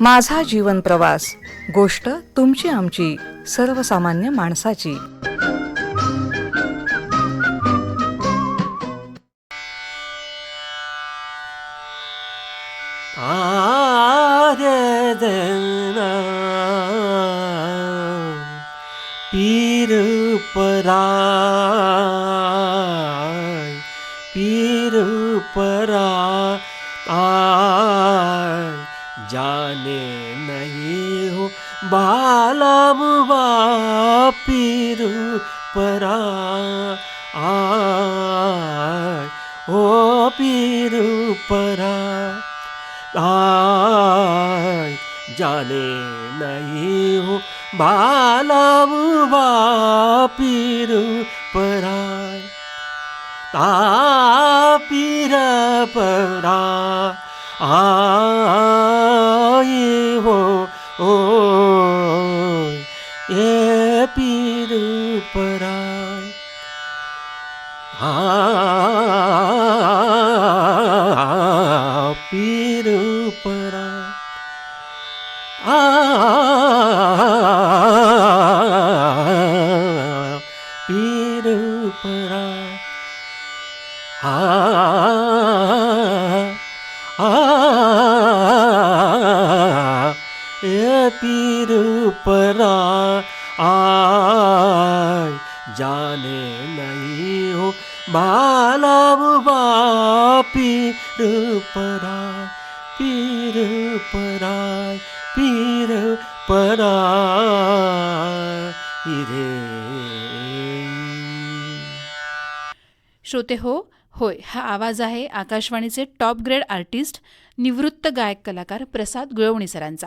माझा जीवन प्रवास गोष्ट तुमची आमची सर्वसामान्य माणसाची. पीर परा आय ओ पीर परा आय जाने नहीं हो बालम बापीर पराय तापीर परा आय श्रोते हो. होय हा आवाज आहे आकाशवाणीचे टॉप ग्रेड आर्टिस्ट निवृत्त गायक कलाकार प्रसाद गुळवणी सरांचा.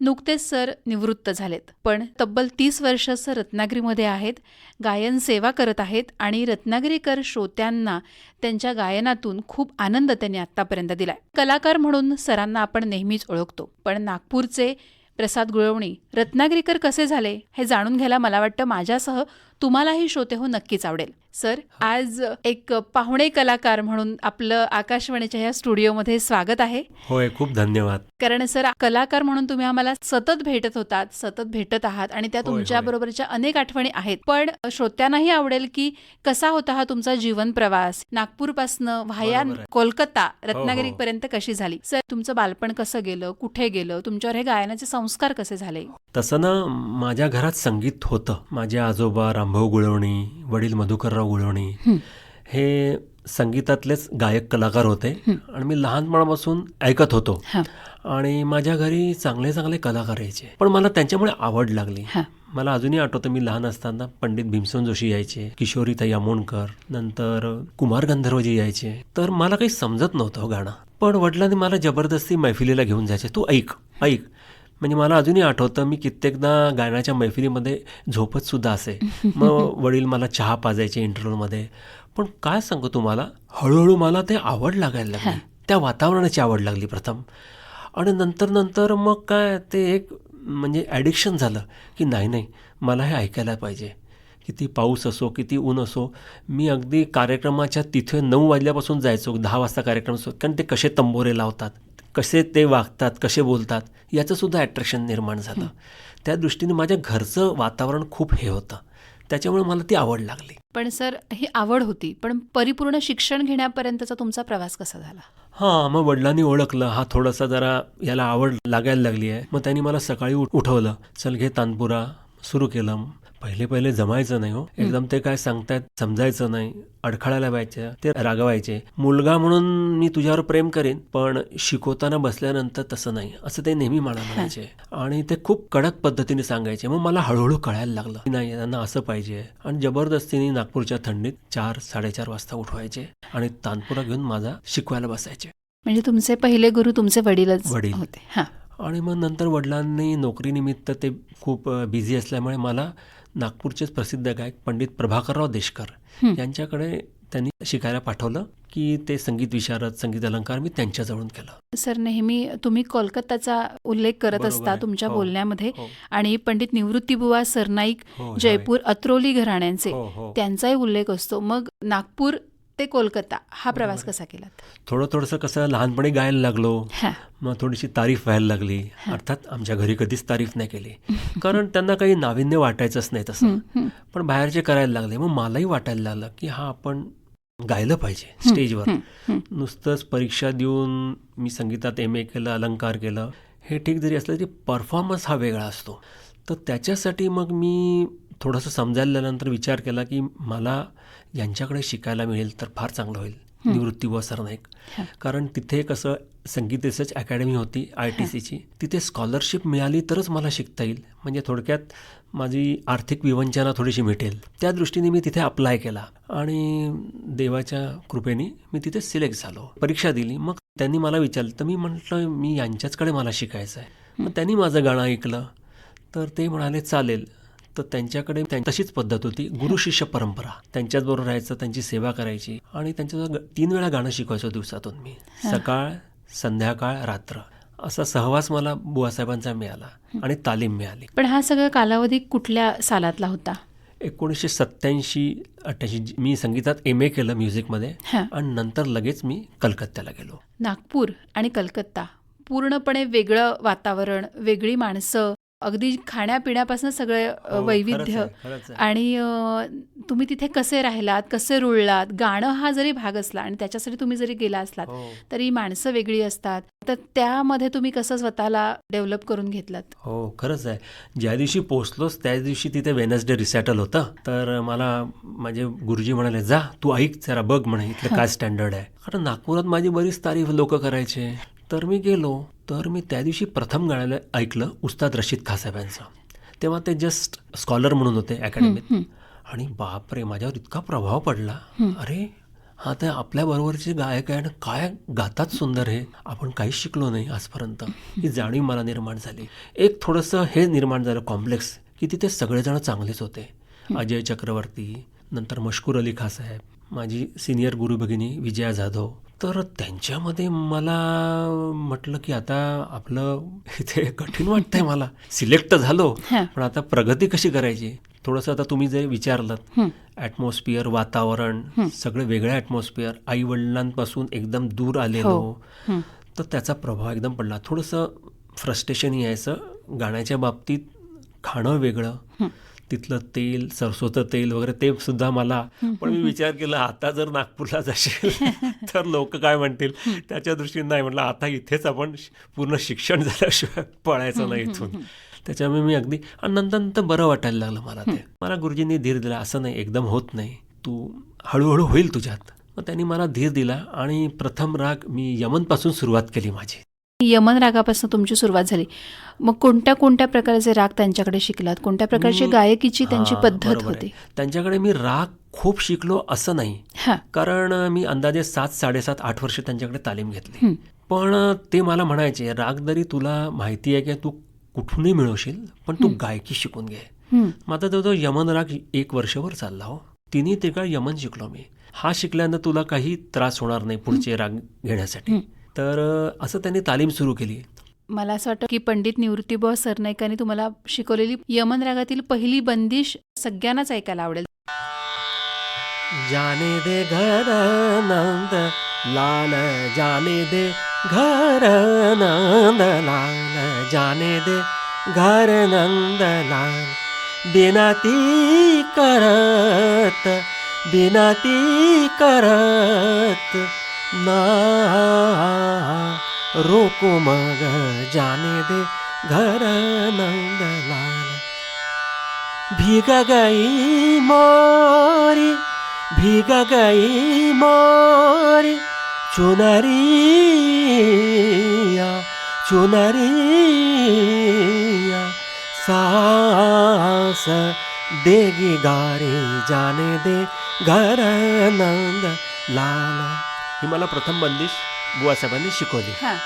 नुकतेच सर निवृत्त झालेत पण तब्बल तीस वर्ष सर रत्नागिरीमध्ये आहेत गायन सेवा करत आहेत आणि रत्नागिरीकर श्रोत्यांना त्यांच्या गायनातून खूप आनंद त्यांनी आत्तापर्यंत दिलाय. कलाकार म्हणून सरांना आपण नेहमीच ओळखतो पण नागपूरचे प्रसाद गुळवणी रत्नागिरीकर कसे झाले हे जाणून घ्यायला मला वाटतं माझ्यासह तुम्हालाही श्रोते हो नक्कीच आवडेल. सर आज एक पाहुणे कलाकार म्हणून आपलं आकाशवाणीच्या या स्टुडिओमध्ये स्वागत आहे. होय खूप धन्यवाद. कारण सर कलाकार म्हणून तुम्ही आम्हाला सतत भेटत होतात सतत भेटत आहात आणि त्या तुमच्या. बरोबरच्या अनेक आठवणी आहेत. पण श्रोत्यांनाही आवडेल की कसा होता हा तुमचा जीवन प्रवास? नागपूरपासनं व्हाया बरोबर आहे. कोलकाता हो. रत्नागिरीपर्यंत कशी झाली? सर तुमचं बालपण कसं गेलं? कुठे गेलं? तुमच्यावर हे गायनाचे संस्कार कसे झाले? तसं ना माझ्या घरात संगीत होतं. माझे आजोबा रामभाऊ गुळवणी वडील मधुकरराव गुळवणी हं. संगीतातलेच गायक कलाकार होते. आणि मी लहानपणापासून ऐकत होतो. आणि माझ्या घरी चांगले चांगले कलाकार यायचे. पण मला त्यांच्यामुळे आवड लागली. मला अजूनही आठवतं मी लहान असताना पंडित भीमसेन जोशी यायचे किशोरीताई आमोणकर नंतर कुमार गंधर्वजी यायचे. तर मला काही समजत नव्हतं हो गाणं. पण वडिलांनी मला जबरदस्ती मैफिलीला घेऊन जायचे. तू ऐक ऐक. म्हणजे मला अजूनही आठवतं मी कित्येकदा गाण्याच्या मैफिलीमध्ये झोपत सुद्धा असे. मग वडील मला चहा पाजायचे इंटरव्ह्यूमध्ये. पण काय सांगू तुम्हाला? हळूहळू मला ते आवड लागायला लागली. त्या वातावरणाची आवड लागली प्रथम. आणि नंतर नंतर मग काय ते एक म्हणजे ॲडिक्शन झालं की नाही नाही मला हे ऐकायला पाहिजे. किती पाऊस असो किती ऊन असो मी अगदी कार्यक्रमाच्या तिथे नऊ वाजल्यापासून जायचो दहा वाजता कार्यक्रम असो कारण ते कसे तंबोरे लावतात. कसे ते वागतात कसे बोलतात याचंसुद्धा अट्रॅक्शन निर्माण झालं. त्या दृष्टीने माझ्या घरचं वातावरण खूप हे होतं. त्याच्यामुळे मला ती आवड लागली. पण सर ही आवड होती पण परिपूर्ण शिक्षण घेण्यापर्यंतचा तुमचा प्रवास कसा झाला? हां मग वडिलांनी ओळखलं. हा थोडासा जरा याला आवड लागायला लागली आहे मग त्यांनी मला सकाळी उठ उठवलं. चल घे तानपुरा. सुरू केलं. पहिले पहिले जमायचं नाही हो. एकदम ते काय सांगतायत समजायचं नाही अडखळायला व्हायचे ते रागवायचे. मुलगा म्हणून मी तुझ्यावर प्रेम करेन पण शिकवताना बसल्यानंतर तसं नाही. असं ते नेहमी मला म्हणायचे. आणि ते खूप कडक पद्धतीने सांगायचे. मग मला हळूहळू कळायला लागलं. की नाही त्यांना असं पाहिजे. आणि जबरदस्तीने नागपूरच्या थंडीत चार साडेचार वाजता उठवायचे आणि तानपुरा घेऊन माझा शिकवायला बसायचे. म्हणजे तुमचे पहिले गुरु तुमचे वडीलच वडील. होते. आणि मग नंतर वडिलांनी नोकरीनिमित्त ते खूप बिझी असल्यामुळे मला नागपूरचेच प्रसिद्ध गायक पंडित प्रभाकरराव देशकर. यांच्याकडे त्यांनी शिकायला पाठवलं की ते संगीत विशारद संगीत अलंकार मी त्यांच्याजवळून केलं सर नेहमी तुम्ही कोलकाताचा उल्लेख करत असता. तुमच्या हो. बोलण्यामध्ये हो. आणि पंडित निवृत्तीबुवा सरनाईक हो. जयपूर अत्रोली घराण्यांचे. त्यांचाही उल्लेख असतो मग नागपूर ते कोलकाता हा प्रवास कसा केलात थोडं थोडंसं कसं लहानपणी गायला लागलो मग थोडीशी तारीफ व्हायला लागली. अर्थात आमच्या घरी कधीच तारीफ नाही केली. कारण त्यांना काही नाविन्य वाटायचंच नाही तसं. पण बाहेरचे करायला लागले. मग मलाही वाटायला लागलं की हा आपण गायलं पाहिजे स्टेजवर. नुसतंच परीक्षा देऊन मी संगीतात एम ए केलं अलंकार केलं. हे ठीक जरी असलं तरी परफॉर्मन्स हा वेगळा असतो. तर त्याच्यासाठी मग मी थोडंसं समजायला लागल्यानंतर विचार केला की मला यांच्याकडे शिकायला मिळेल तर फार चांगलं होईल. निवृत्ती व सरनाईक कारण तिथे कसं संगीत रिसर्च अकॅडमी होती आय टी सीची तिथे स्कॉलरशिप मिळाली तरच मला शिकता येईल. म्हणजे थोडक्यात माझी आर्थिक विवंचना थोडीशी मिटेल. त्या दृष्टीने मी तिथे अप्लाय केला. आणि देवाच्या कृपेने मी तिथे सिलेक्ट झालो. परीक्षा दिली. मग त्यांनी मला विचारलं तर मी म्हटलं मी यांच्याचकडे मला शिकायचं आहे मग त्यांनी माझं गाणं ऐकलं. तर ते म्हणाले चालेल. तर त्यांच्याकडे त्यां- तशीच पद्धत होती. गुरु शिष्य परंपरा. त्यांच्याच बरोबर राहायचं त्यांची सेवा करायची आणि त्यांच्या तीन वेळा गाणं शिकवायचो दिवसातून मी. सकाळ संध्याकाळ रात्र. असा सहवास मला बुवासाहेबांचा मिळाला आणि तालीम मिळाली. पण हा सगळा कालावधी कुठल्या सालातला होता? एकोणीसशे सत्त्याऐंशी अठ्ठ्याऐंशी मी संगीतात एम ए केलं म्युझिकमध्ये आणि नंतर लगेच मी कलकत्त्याला गेलो. नागपूर आणि कलकत्ता. पूर्णपणे वेगळं वातावरण वेगळी माणसं अगदी खाण्यापिण्यापासून सगळं अ, हो, वैविध्य. आणि तुम्ही तिथे कसे राहिलात कसे रुळलात गाणं हा जरी भाग असला आणि त्याच्यासाठी तुम्ही जरी गेला असलात हो. तरी माणसं वेगळी असतात. तर त्यामध्ये तुम्ही कसं स्वतःला डेव्हलप करून घेतलात? हो खरंच आहे. ज्या दिवशी पोचलोच त्याच दिवशी तिथे वेनसडे रिसॅटल होतं. तर मला माझे गुरुजी म्हणाले जा तू ऐक जरा बघ म्हणे इथलं काय स्टँडर्ड आहे. कारण नागपुरात माझी बरीच तारीफ लोक करायचे. तर मी गेलो तर मी त्या दिवशी प्रथम गाण्याला ऐकलं उस्ताद रशीद खासाहेबांचं तेव्हा ते जस्ट स्कॉलर म्हणून होते अकॅडमीत आणि बापरे माझ्यावर इतका प्रभाव पडला. अरे हा तर आपल्या बरोबरचे गायक आहे आणि काय गातात सुंदर हे. आपण काहीच शिकलो नाही आजपर्यंत. ही जाणीव मला निर्माण झाली. एक थोडंसं हे निर्माण झालं कॉम्प्लेक्स की तिथे सगळेजण चांगलेच होते. अजय चक्रवर्ती नंतर मशकूर अली खां साहेब माझी सिनियर गुरु भगिनी विजया जाधव तर त्यांच्यामध्ये मला म्हटलं की आता आपलं इथे कठीण वाटतंय मला. सिलेक्ट झालो. पण आता प्रगती कशी करायची? थोडंसं आता तुम्ही जे विचारलं ॲटमॉस्फिअर वातावरण सगळं वेगळं ॲटमॉस्फिअर आई वडिलांपासून एकदम दूर आलेलो हं. तर त्याचा प्रभाव एकदम पडला. थोडंसं फ्रस्ट्रेशन यायचं. गाण्याच्या बाबतीत खाणं वेगळं. तिथलं तेल सरसोचं तेल वगैरे ते सुद्धा मला. पण मी विचार केला आता जर नागपूरला जाशील तर लोक काय म्हणतील? त्याच्या दृष्टीने नाही म्हटलं आता इथेच आपण पूर्ण शिक्षण झाल्याशिवाय पळायचं नाही इथून. त्याच्यामुळे मी अगदी आणि नंतर नंतर बरं वाटायला लागलं मला ते. मला गुरुजींनी धीर दिला असं नाही एकदम होत नाही. तू हळूहळू होईल तुझ्यात. मग त्यांनी मला धीर दिला आणि प्रथम राग मी यमनपासून सुरुवात केली माझी. यमन रागापासून तुमची सुरुवात झाली. मग कोणत्या कोणत्या प्रकारचे राग त्यांच्याकडे शिकलात? कोणत्या प्रकारची गायकीची त्यांची पद्धत होती. त्यांच्याकडे मी राग खूप शिकलो असं नाही. कारण मी अंदाजे सात साडेसात आठ वर्ष त्यांच्याकडे तालीम घेतली. पण ते मला म्हणायचे राग जरी तुला माहिती आहे की तू कुठूनही मिळवशील पण तू गायकी शिकून घे. माझा जवळजवळ यमन राग एक वर्षभर चालला हो. तिन्ही तिकडे यमन शिकलो मी. हा शिकल्यानं तुला काही त्रास होणार नाही पुढचे राग घेण्यासाठी. तर असं त्यांनी तालीम सुरू केली. मला असं वाटतं की पंडित निवृत्तीबुवा सरनाईकांनी तुम्हाला शिकवलेली यमन रागातील पहिली बंदिश सगळ्यांनाच ऐकायला आवडेल. जाने दे घर नंद लाल जाने दे घर नंद लाल जाने दे घर नंद लाल. बिनाती करत बिनाती करत ना रोको मग जाने दे घर नंद लाल भीग गई मोरी भीग गई मोरी चुनरिया चुनरिया. सास देगी गारी जाने दे घर नंद लाल ही मला प्रथम बंदिश बुवासाहेबांनी शिकवली. हां.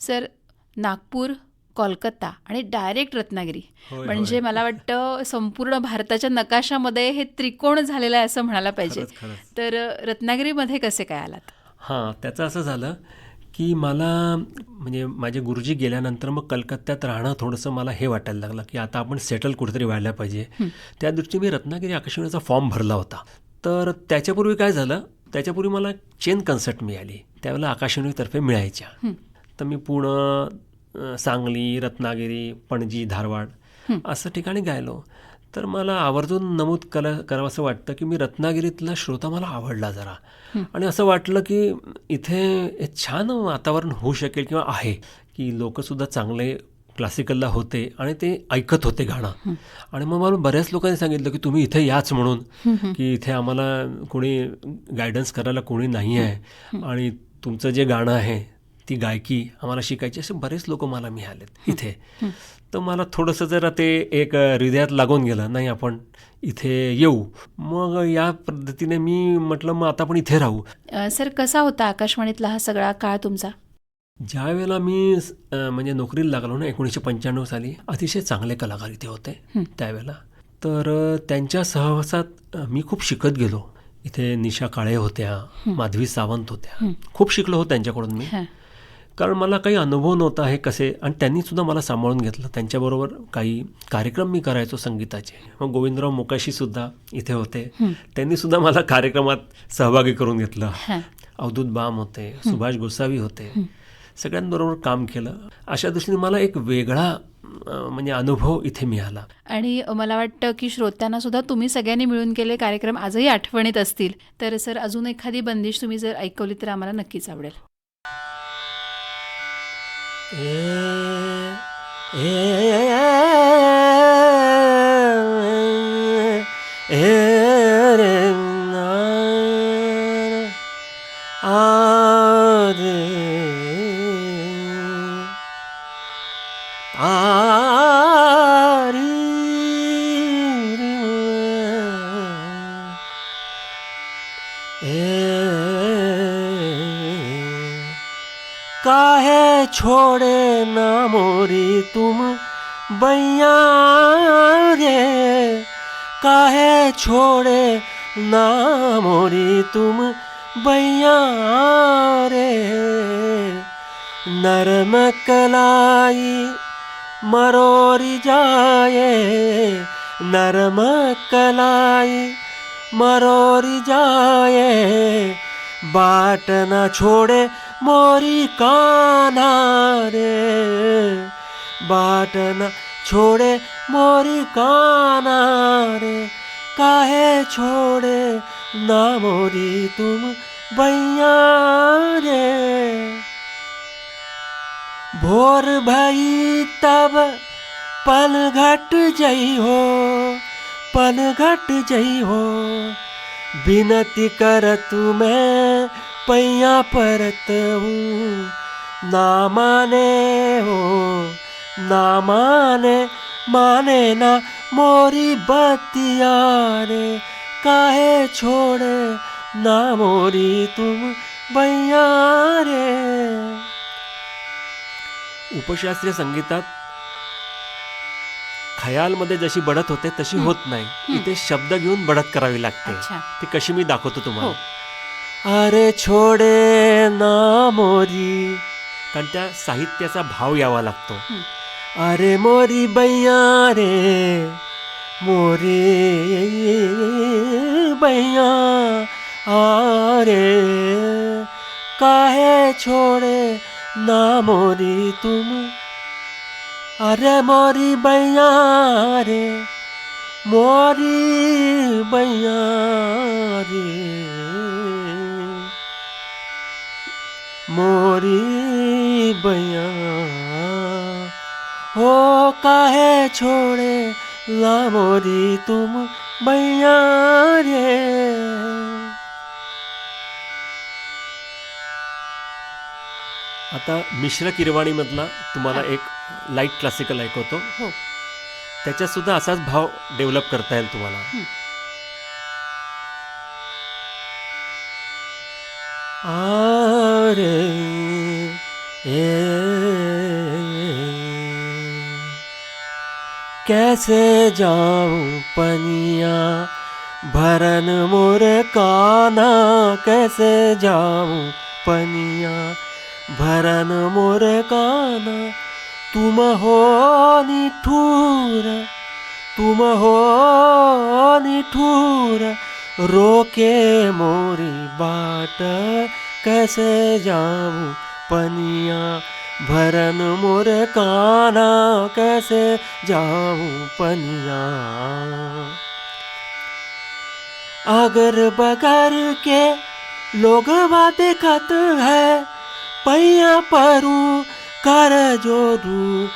सर नागपूर कोलकाता आणि डायरेक्ट रत्नागिरी. म्हणजे. मला वाटतं संपूर्ण भारताच्या नकाशामध्ये हे त्रिकोण झालेलं आहे असं म्हणायला पाहिजे. तर रत्नागिरीमध्ये कसे काय आलात? हां त्याचं असं झालं की मला म्हणजे माझे गुरुजी गेल्यानंतर मग कलकत्त्यात राहणं थोडंसं मला हे वाटायला लागलं की आता आपण सेटल कुठेतरी व्हायला पाहिजे. त्या दृष्टीने मी रत्नागिरी आकाशवाणीचा फॉर्म भरला होता. तर त्याच्यापूर्वी काय झालं? त्याच्यापूर्वी मला चेन कन्सर्ट मिळाली. त्यावेळेला आकाशवाणीतर्फे मिळायच्या. हं. तर मी पुणे सांगली रत्नागिरी पणजी धारवाड असं ठिकाणी गायलो. तर मला आवर्जून नमूद करा करावं असं वाटतं की मी रत्नागिरीतला श्रोता मला आवडला जरा. आणि असं वाटलं की इथे एक छान वातावरण होऊ शकेल किंवा आहे की लोकंसुद्धा चांगले क्लासिकलला होते आणि ते ऐकत होते गाणं. आणि मग मला बऱ्याच लोकांनी सांगितलं की तुम्ही इथे याच म्हणून की इथे आम्हाला कोणी गायडन्स करायला कोणी नाही आहे. आणि तुमचं जे गाणं आहे ती गायकी आम्हाला शिकायची असे बरेच लोक मला मिळालेत इथे. तर मला थोडंसं जरा ते एक हृदयात लागून गेलं नाही आपण इथे येऊ. मग या पद्धतीने मी म्हटलं मग आता आपण इथे राहू. सर कसा होता आकाशवाणीतला हा सगळा काळ तुमचा? ज्या वेळेला मी म्हणजे नोकरीला लागलो ना एकोणीसशे पंच्याण्णव साली अतिशय चांगले कलाकार इथे होते त्यावेळेला. तर त्यांच्या सहवासात मी खूप शिकत गेलो. इथे निशा काळे होत्या माधवी सावंत होत्या. खूप शिकलो होतो त्यांच्याकडून मी. हां. कारण मला काही अनुभव नव्हता हे कसे आणि त्यांनी सुद्धा मला सांभाळून घेतलं. त्यांच्याबरोबर काही कार्यक्रम मी करायचो संगीताचे. मग गोविंदराव मोकाशी सुद्धा इथे होते. त्यांनी सुद्धा मला कार्यक्रमात सहभागी करून घेतलं. हां. अवधूत बाम होते सुभाष गोसावी होते. सगळ्यांबरोबर काम केलं. अशा दृष्टीने मला एक वेगळा म्हणजे अनुभव इथे मिळाला. आणि मला वाटतं की श्रोत्यांना सुद्धा तुम्ही सगळ्यांनी मिळून केले कार्यक्रम आजही आठवणीत असतील. तर सर अजून एखादी बंदिश तुम्ही जर ऐकवली तर आम्हाला नक्कीच आवडेल. काहे छोड़े ना मोरी तुम बैया रे। काहे छोड़े ना मोरी तुम बैया रे। नरम कलाई मरोरी जाए, नरम कलाई मरोरी जाए। बाट न छोड़े मोरी कान्हा रे। बाट न छोड़े मोरी कान्हा रे। काहे छोड़े ना मोरी तुम बैया रे। भोर भई तब पल घट जई हो, पल घट जई हो। बिनती कर तुम्हें पैया परत हूँ ना माने हो ना माने ना मोरी बतिया रे काहे छोड़े ना मोरी तुम बैया रे उपशास्त्रीय संगीतात खयालमध्ये जशी बढत होते तशी होत नाही. इथे शब्द घेऊन बढत करावी लागते. ती कशी मी दाखवतो तुम्हाला. अरे छोडे ना मोरी. कारण त्या साहित्याचा भाव यावा लागतो. अरे मोरी बैया रे मोरी बैया अरे काहे छोड़े ना मोरी तुम? अरे मोरी बैया रे मोरी बैया रे. मोरी बैया हो काहे छोड़े ला मोरी तुम बैया रे। आता मिश्र किरवाणीमधला तुम्हाला एक लाइट क्लासिकल ऐकवतो. हो. त्याच्यात सुद्धा असाच भाव डेव्हलप करता येईल तुम्हाला. आरे कैसे जाऊं पनिया भरन मोर काना? कैसे जाऊं पनिया भरन मोर काना? तुम हो निठूर तुम हो निठूर रोके मोरी बाट कैसे जाऊं पनिया भरन मोर काना कैसे जाऊँ पनिया? अगर बगर के लोग देखत है, पैया परू कर जोरू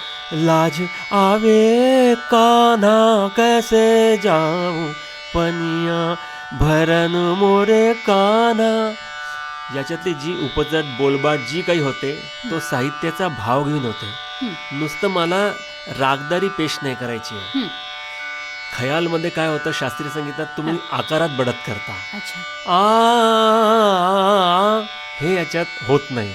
लाज आवे काना, कैसे जाऊँ पनिया भरन मोरे काना याच्यातली जी उपजत बोलबाट जी काही होते तो साहित्याचा भाव घेऊन होते. नुसतं मला रागदारी पेश नाही करायची. आहे. खयालमध्ये काय होतं शास्त्रीय संगीतात तुम्ही आकारात बडत करता. आ हे याच्यात होत नाही.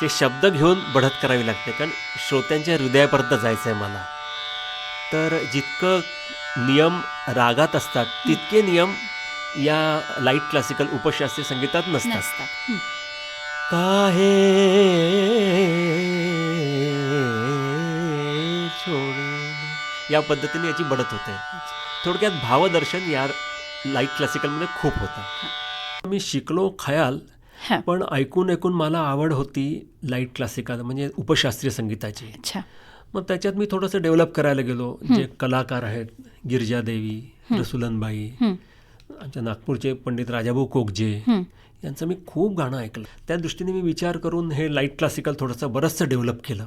ते शब्द घेऊन बढत करावी लागते कारण श्रोत्यांच्या हृदयापर्यंत जायचं आहे मला. तर जितकं नियम रागात असतात तितके नियम या लाइट क्लासिकल उपशास्त्रीय संगीतात नसतात. नसतात. हं. काहे छोडे? या पद्धतीने याची बढत होते. थोडक्यात भावदर्शन या लाइट क्लासिकलमध्ये खूप होतं. मी शिकलो खयाल हा. पण ऐकून ऐकून मला आवड होती लाइट क्लासिकल म्हणजे उपशास्त्रीय संगीताची. अच्छा. मग त्याच्यात मी थोडंसं डेव्हलप करायला गेलो. जे कलाकार आहेत गिरिजादेवी रसुलनबाई हं. आमच्या नागपूरचे पंडित राजाभाऊ कोकजे हं. यांचं मी खूप गाणं ऐकलं. त्या दृष्टीने मी विचार करून हे लाइट क्लासिकल थोडंसं बरंचसं डेव्हलप केलं.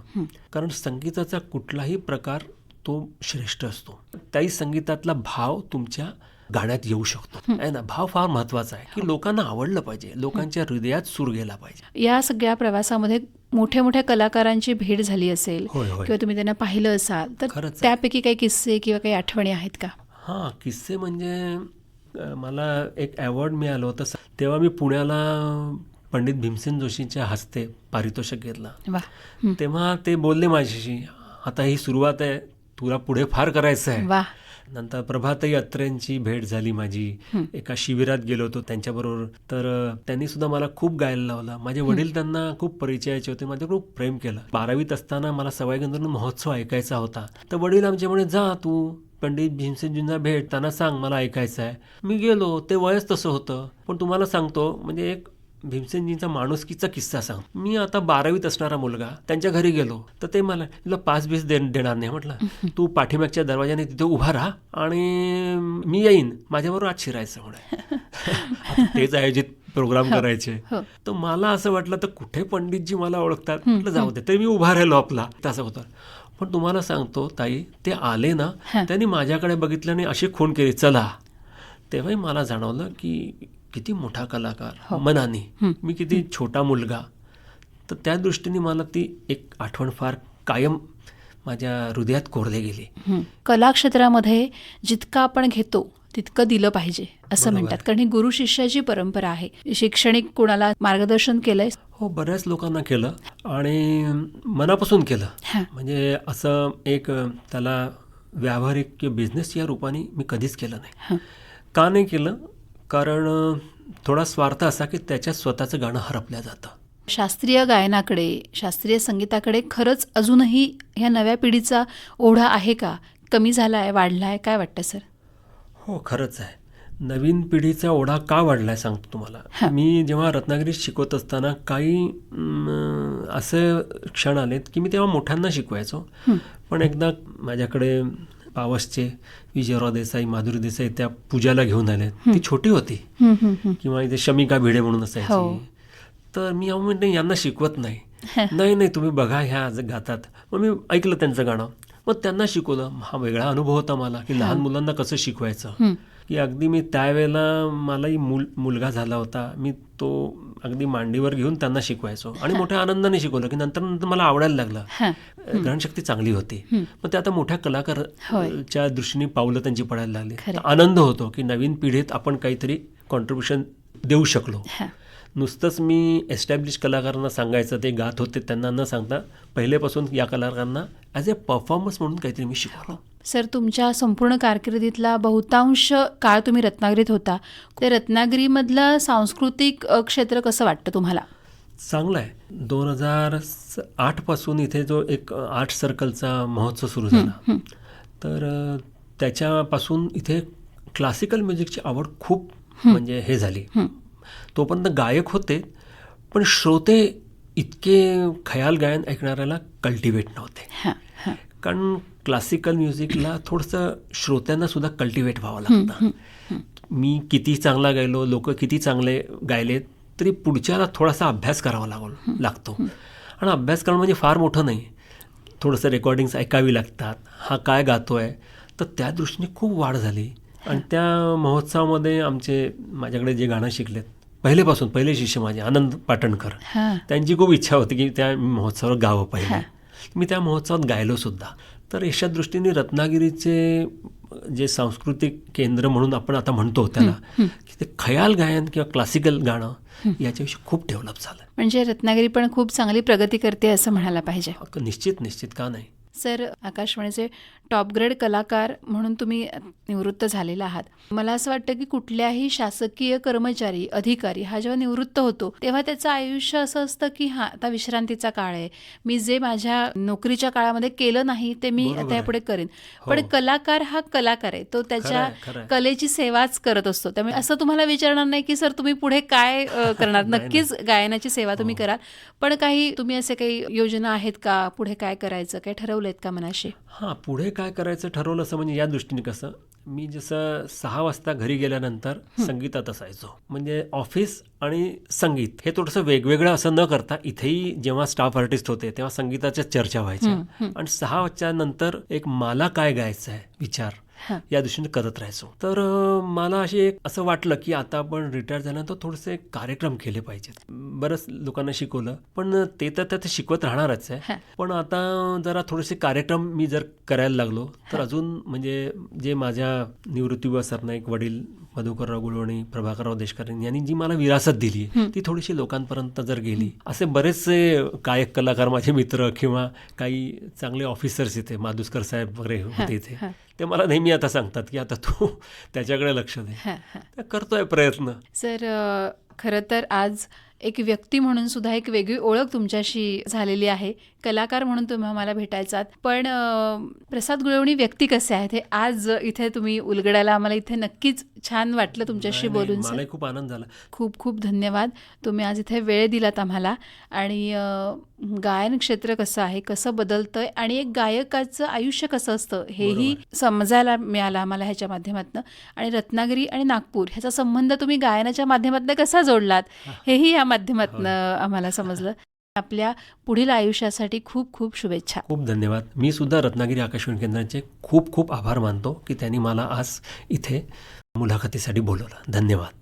कारण संगीताचा कुठलाही प्रकार तो श्रेष्ठ असतो. त्याही संगीतातला भाव तुमच्या गाण्यात येऊ शकतो. आहे ना? भाव फार महत्त्वाचा आहे की लोकांना आवडलं पाहिजे. लोकांच्या हृदयात सूर गेला पाहिजे. या सगळ्या प्रवासामध्ये मोठ्या मोठ्या कलाकारांची भेट झाली असेल किंवा तुम्ही त्यांना पाहिलं असाल तर. त्यापैकी काही किस्से किंवा काही आठवणी आहेत का? हां किस्से म्हणजे मला एक अवॉर्ड मिळालं होतं. तेव्हा मी पुण्याला पंडित भीमसेन जोशींच्या हस्ते पारितोषिक घेतला. तेव्हा ते बोलले माझ्याशी आता ही सुरुवात आहे तुला पुढे फार करायचं आहे नंतर प्रभाताई अत्रेंची भेट झाली माझी. एका शिबिरात गेलो होतो त्यांच्याबरोबर. तर त्यांनी सुद्धा मला खूप गायला लावला. माझे वडील त्यांना खूप परिचयाचे होते. माझे खूप प्रेम केलं. बारावीत असताना मला सवाई गंधर्व महोत्सव ऐकायचा होता. तर वडील आमचे म्हणे जा तू पंडित भीमसेनजींना भेट त्यांना सांग मला ऐकायचं आहे मी गेलो ते वयच तसं होतं. पण तुम्हाला सांगतो म्हणजे एक भीमसेनजींचा माणुसकीचा किस्सा सांग. मी आता बारावीत असणारा मुलगा त्यांच्या घरी गेलो. तर ते मला तुला पाच बीस दे देणार नाही म्हटलं. तू पाठीमागच्या दरवाजाने तिथे उभा राहा आणि मी येईन. माझ्याबरोबर आज शिरायचं म्हणे तेच आयोजित प्रोग्राम करायचे. हो. तर मला असं वाटलं तर कुठे पंडितजी मला ओळखतात? म्हटलं जाऊ दे तरी मी उभा राहिलो आपला. तसं होतं. पण तुम्हाला सांगतो ताई ते आले ना हा. त्यांनी माझ्याकडे बघितलं आणि अशी खूण केली चला. तेव्हाही मला जाणवलं की किती मोठा कलाकार मनाने. मी किती छोटा मुलगा. तर त्या दृष्टीने मला ती एक आठवण फार कायम माझ्या हृदयात कोरली गेली. हं. कला क्षेत्रामध्ये जितकं आपण घेतो तितकं दिलं पाहिजे असं. म्हणतात. कारण ही गुरु शिष्याची परंपरा आहे. शैक्षणिक कोणाला मार्गदर्शन केलंय? हो बऱ्याच लोकांना केलं आणि मनापासून केलं. म्हणजे असं एक त्याला व्यावहारिक किंवा बिझनेस या रूपाने मी कधीच केलं नाही. का नाही केलं? कारण थोडा स्वार्थ असा की त्याच्यात स्वतःचं गाणं हरपल्या जातं. शास्त्रीय गायनाकडे शास्त्रीय संगीताकडे खरंच अजूनही ह्या नव्या पिढीचा ओढा आहे का? कमी झाला आहे वाढला आहे काय वाटतं सर? हो खरंच आहे. नवीन पिढीचा ओढा का वाढलाय सांगतो तुम्हाला? मी जेव्हा रत्नागिरीत शिकवत असताना काही असे क्षण आलेत की मी तेव्हा मोठ्यांना शिकवायचो. पण एकदा माझ्याकडे पावसचे विजयराव देसाई माधुरी देसाई त्या पूजाला घेऊन आले. ती छोटी होती. हं, हं, हं. किंवा इथे शमिका भिडे म्हणून हो. असायची तर मी म्हणते यांना शिकवत नाही. नाही नाही तुम्ही बघा ह्या आज गातात. मग मी ऐकलं त्यांचं गाणं. मग त्यांना शिकवलं हा वेगळा अनुभव होता मला की लहान मुलांना कसं शिकवायचं. की अगदी मी त्यावेळेला मलाही मुल मुलगा झाला होता मी तो अगदी मांडीवर घेऊन त्यांना शिकवायचो. आणि मोठ्या आनंदाने शिकवलं की नंतर नंतर मला आवडायला लागलं. ग्रहणशक्ती चांगली होती. मग ते आता मोठ्या कलाकारच्या दृष्टीने पावलं त्यांची पडायला लागली. आनंद होतो की नवीन पिढीत आपण काहीतरी कॉन्ट्रीब्युशन देऊ शकलो. नुसतंच मी एस्टॅब्लिश कलाकारांना सांगायचं ते गात होते त्यांना न सांगता पहिलेपासून या कलाकारांना ॲज ए परफॉर्मन्स म्हणून काहीतरी मी शिकवलं. सर तुमच्या संपूर्ण कारकिर्दीतला बहुतांश काळ तुम्ही रत्नागिरीत होता. ते रत्नागिरीमधलं सांस्कृतिक अ, क्षेत्र कसं वाटतं तुम्हाला? चांगलं आहे. दोन हजार आठपासून इथे जो एक आर्ट सर्कलचा महोत्सव सुरू झाला. तर अ, त्याच्यापासून इथे क्लासिकल म्युझिकची आवड खूप म्हणजे हे झाली. तोपर्यंत गायक होते पण श्रोते इतके खयाल गायन ऐकणाऱ्याला कल्टिवेट नव्हते. कारण क्लासिकल म्युझिकला थोडंसं श्रोत्यांना सुद्धा कल्टिवेट व्हावं लागतं. मी किती चांगला गायलो लोक किती चांगले गायले तरी पुढच्याला थोडासा अभ्यास करावा लागो लागतो. आणि अभ्यास करणं म्हणजे फार मोठं नाही. थोडंसं रेकॉर्डिंग्स ऐकावी लागतात. हा काय गातो आहे तर त्या दृष्टीने खूप वाढ झाली. आणि त्या महोत्सवामध्ये आमचे माझ्याकडे जे गाणं शिकलेत पहिलेपासून पहिले शिष्य माझे आनंद पाटणकर. त्यांची खूप इच्छा होती की त्या महोत्सवावर गावं पाहिजे मी त्या महोत्सवात गायलो सुद्धा. तर अशा दृष्टीने रत्नागिरीचे जे सांस्कृतिक केंद्र म्हणून आपण आता म्हणतो त्याला की ते खयाल गायन किंवा क्लासिकल गाणं याच्याविषयी खूप डेव्हलप झालं. म्हणजे रत्नागिरी पण खूप चांगली प्रगती करते असं म्हणायला पाहिजे. निश्चित निश्चित का नाही? सर आकाशवाणीचे टॉप ग्रेड कलाकार म्हणून तुम्ही निवृत्त झालेला आहात. मला असं वाटतं की कुठल्याही शासकीय कर्मचारी अधिकारी हा जेव्हा निवृत्त होतो तेव्हा त्याचं आयुष्य असं असतं की हा आता विश्रांतीचा काळ आहे. मी जे माझ्या नोकरीच्या काळामध्ये केलं नाही ते मी आता. यापुढे करेन. हो. पण कलाकार हा कलाकार आहे. तो त्याच्या. कलेची सेवाच करत असतो. त्यामुळे असं तुम्हाला विचारणार नाही की सर तुम्ही पुढे काय करणार? नक्कीच गायनाची सेवा तुम्ही कराल. पण काही तुम्ही असे काही योजना आहेत का? पुढे काय करायचं? काय ठरवलेत का मनाशी? हां पुढे काय करायचं ठरवलं असं म्हणजे या दृष्टीने कसं? मी जसं सहा वाजता घरी गेल्यानंतर संगीतात असायचो. म्हणजे ऑफिस आणि संगीत हे थोडंसं वेगवेगळं असं न करता इथेही जेव्हा स्टाफ आर्टिस्ट होते तेव्हा संगीताच्या चर्चा व्हायच्या. आणि सहा वाजच्या नंतर एक मला काय गायचं आहे विचार. या दृष्टीने करत राहायचो. तर मला एक असं वाटलं की आता आपण रिटायर झाल्यानंतर थोडेसे कार्यक्रम केले पाहिजेत. बरंच लोकांना शिकवलं पण ते तर त्यात शिकवत राहणारच आहे. पण आता जरा थोडेसे कार्यक्रम मी जर करायला लागलो तर अजून म्हणजे जे माझ्या निवृत्तीवर सरनाईक वडील मधुकरराव गुळवणी प्रभाकरराव देशकर यांनी जी मला विरासत दिली ती थोडीशी लोकांपर्यंत जर गेली असे बरेचसे गायक कलाकार माझे मित्र किंवा काही चांगले ऑफिसर्स इथे माधुस्कर साहेब वगैरे होते इथे. ते मला नेहमी आता सांगतात की आता तू त्याच्याकडे लक्ष दे. करतोय प्रयत्न. सर खरं तर आज एक व्यक्ती म्हणून सुद्धा एक वेगळी ओळख तुमच्याशी झालेली आहे. कलाकार म्हणून तुम्ही आम्हाला भेटायचात. पण प्रसाद गुळवणी व्यक्ती कसे आहेत हे आज इथे तुम्ही उलगडायला आम्हाला इथे नक्कीच छान वाटलं तुमच्याशी बोलून खूप आनंद झाला. खूप खूप धन्यवाद. तुम्ही आज इथे वेळ दिलात आम्हाला. आणि गायन क्षेत्र कसं आहे कसं बदलतंय आणि एक गायकाचं आयुष्य कसं असतं हेही समजायला मिळालं आम्हाला ह्याच्या माध्यमातून. आणि रत्नागिरी आणि नागपूर ह्याचा संबंध तुम्ही गायनाच्या माध्यमातून कसा जोडलात हेही या माध्यमातून आम्हाला समजलं. आपल्या पुढील आयुष्यासाठी खूप खूप शुभेच्छा. खूप धन्यवाद. मी सुद्धा रत्नागिरी आकाशवाणी केंद्राचे खूप खूप आभार मानतो की त्यांनी मला आज इथे मुलाखतीसाठी बोलवलं. धन्यवाद.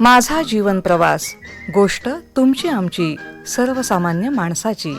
माझा जीवन प्रवास गोष्ट तुमची आमची सर्वसामान्य माणसाची.